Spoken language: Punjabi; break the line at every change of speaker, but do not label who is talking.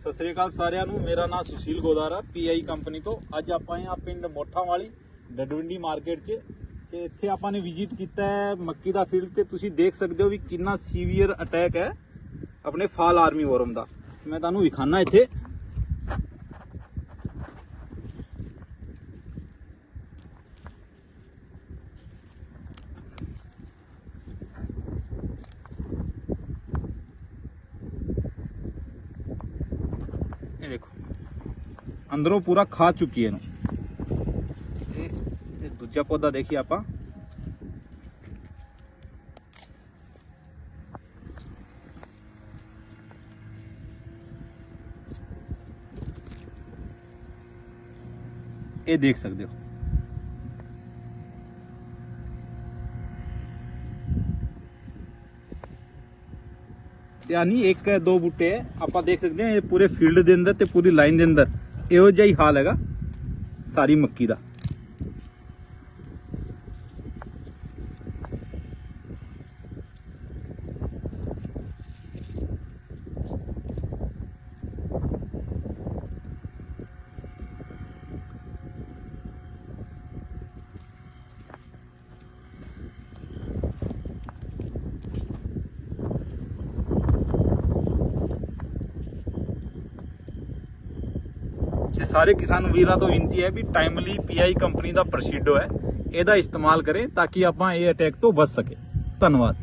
ਸਤਿ ਸ੍ਰੀ ਅਕਾਲ ਸਾਰਿਆਂ ਨੂੰ। ਮੇਰਾ ਨਾਮ ਸੁਸ਼ੀਲ ਗੋਦਾਰਾ ਪੀਆਈ ਕੰਪਨੀ ਤੋਂ। ਅੱਜ ਆਪਾਂ ਆਏ ਆ ਪਿੰਡ ਮੋਠਾਂ ਵਾਲੀ ਡਡਵਿੰਡੀ ਮਾਰਕੀਟ 'ਚ। ਤੇ ਇੱਥੇ ਆਪਾਂ ਨੇ ਵਿਜ਼ਿਟ ਕੀਤਾ ਹੈ ਮੱਕੀ ਦਾ ਫੀਲਡ ਤੇ। ਤੁਸੀਂ ਦੇਖ ਸਕਦੇ ਹੋ ਵੀ ਕਿੰਨਾ ਸੀਵੀਅਰ ਅਟੈਕ ਹੈ ਆਪਣੇ ਫਾਲ ਆਰਮੀ ਵਰਮ ਦਾ। ਮੈਂ ਤੁਹਾਨੂੰ ਵਿਖਾਣਾ ਇੱਥੇ। ਇਹ ਦੇਖੋ ਅੰਦਰੋਂ ਪੂਰਾ ਖਾ ਚੁੱਕੀ ਹੈ ਇਹਨੂੰ ਇਹ ਇਹ ਦੂਜਾ ਪੌਦਾ ਦੇਖੀ ਆਪਾਂ ਇਹ ਦੇਖ ਸਕਦੇ ਹੋ ਤੇ ਯਾਨੀ ਇੱਕ, ਦੋ ਬੂਟੇ ਹੈ। ਆਪਾਂ ਦੇਖ ਸਕਦੇ ਹਾਂ ਇਹ ਪੂਰੇ ਫੀਲਡ ਦੇ ਅੰਦਰ ਤੇ ਪੂਰੀ ਲਾਈਨ ਦੇ ਅੰਦਰ। ਇਹੋ ਜਿਹਾ ਹੀ ਹਾਲ ਹੈਗਾ। ਸਾਰੀ ਮੱਕੀ ਦਾ। ਤੇ ਸਾਰੇ ਕਿਸਾਨ ਵੀਰਾਂ ਤੋਂ ਬੇਨਤੀ ਹੈ ਵੀ ਟਾਈਮਲੀ ਪੀਆਈ ਕੰਪਨੀ ਦਾ ਪ੍ਰਸ਼ੀਡੋ ਹੈ, ਇਹਦਾ ਇਸਤੇਮਾਲ ਕਰੇ ਤਾਂ ਕਿ ਆਪਾਂ ਇਹ ਅਟੈਕ ਤੋਂ ਬਚ ਸਕੇ ਧੰਨਵਾਦ।